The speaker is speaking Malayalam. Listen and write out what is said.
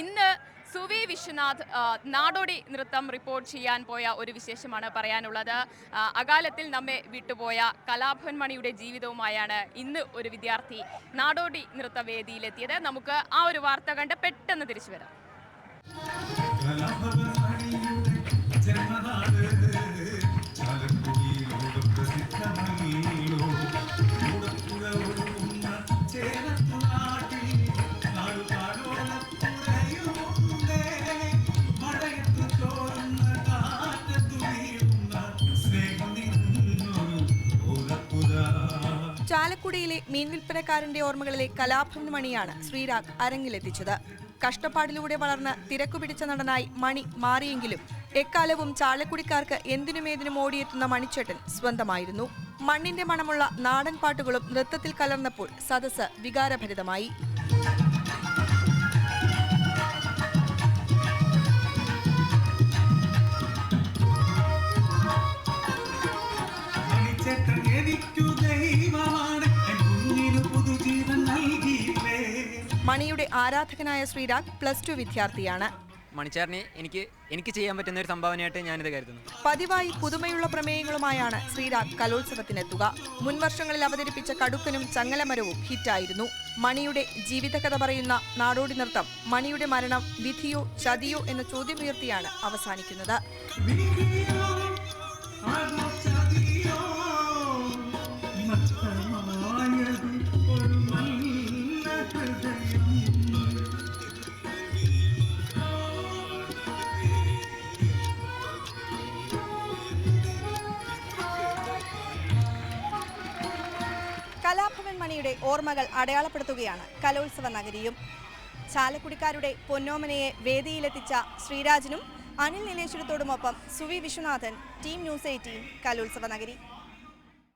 ഇന്ന് സുവി വിശ്വനാഥ് നാടോടി നൃത്തം റിപ്പോർട്ട് ചെയ്യാൻ പോയ ഒരു വിശേഷമാണ് പറയാനുള്ളത്. അകാലത്തിൽ നമ്മെ വിട്ടുപോയ കലാഭവൻ മണിയുടെ ജീവിതവുമായാണ് ഇന്ന് ഒരു വിദ്യാർത്ഥി നാടോടി നൃത്ത വേദിയിലെത്തിയത്. നമുക്ക് ആ ഒരു വാർത്ത കണ്ട് പെട്ടെന്ന് തിരിച്ചു വരാം. ചാലക്കുടിയിലെ മീൻ വിൽപ്പനക്കാരന്റെ ഓർമ്മകളിലെ കലാഭവൻ മണിയാണ് ശ്രീരാഗ് അരങ്ങിലെത്തിച്ചത്. കഷ്ടപ്പാടിലൂടെ വളർന്ന് തിരക്കു പിടിച്ച നടനായി മണി മാറിയെങ്കിലും എക്കാലവും ചാലക്കുടിക്കാർക്ക് എന്തിനുമേതിനും ഓടിയെത്തുന്ന മണിച്ചേട്ടൻ സ്വന്തമായിരുന്നു. മണ്ണിന്റെ മണമുള്ള നാടൻ പാട്ടുകളും നൃത്തത്തിൽ കലർന്നപ്പോൾ സദസ്സ് വികാരഭരിതമായി. എനിക്കു മണിയുടെ ആരാധകനായ ശ്രീരാഗ് പ്ലസ് ടു വിദ്യാർത്ഥിയാണ്. മണിച്ചാറിന് എനിക്ക് എനിക്ക് ചെയ്യാൻ പറ്റുന്ന ഒരു സംഭാവനയായിട്ട് ഞാനിത് കരുതുന്നു. പതിവായി പുതുമയുള്ള പ്രമേയങ്ങളുമായാണ് ശ്രീരാഗ് കലോത്സവത്തിനെത്തുക. മുൻവർഷങ്ങളിൽ അവതരിപ്പിച്ച കടുക്കനും ചങ്ങലമരവും ഹിറ്റായിരുന്നു. മണിയുടെ ജീവിതകഥ പറയുന്ന നാടോടി നൃത്തം മണിയുടെ മരണം വിധിയോ ചതിയോ എന്ന ചോദ്യമുയർത്തിയാണ് അവസാനിക്കുന്നത്. മണിയുടെ ഓർമ്മകൾ അടയാളപ്പെടുത്തുകയാണ് കലോത്സവ നഗരിയും. ചാലക്കുടിക്കാരുടെ പൊന്നോമനയെ വേദിയിലെത്തിച്ച ശ്രീരാജിനും Anil നീലേശ്വരത്തോടുമൊപ്പം Suvi Viswanathan team news eighteen കലോത്സവ നഗരി.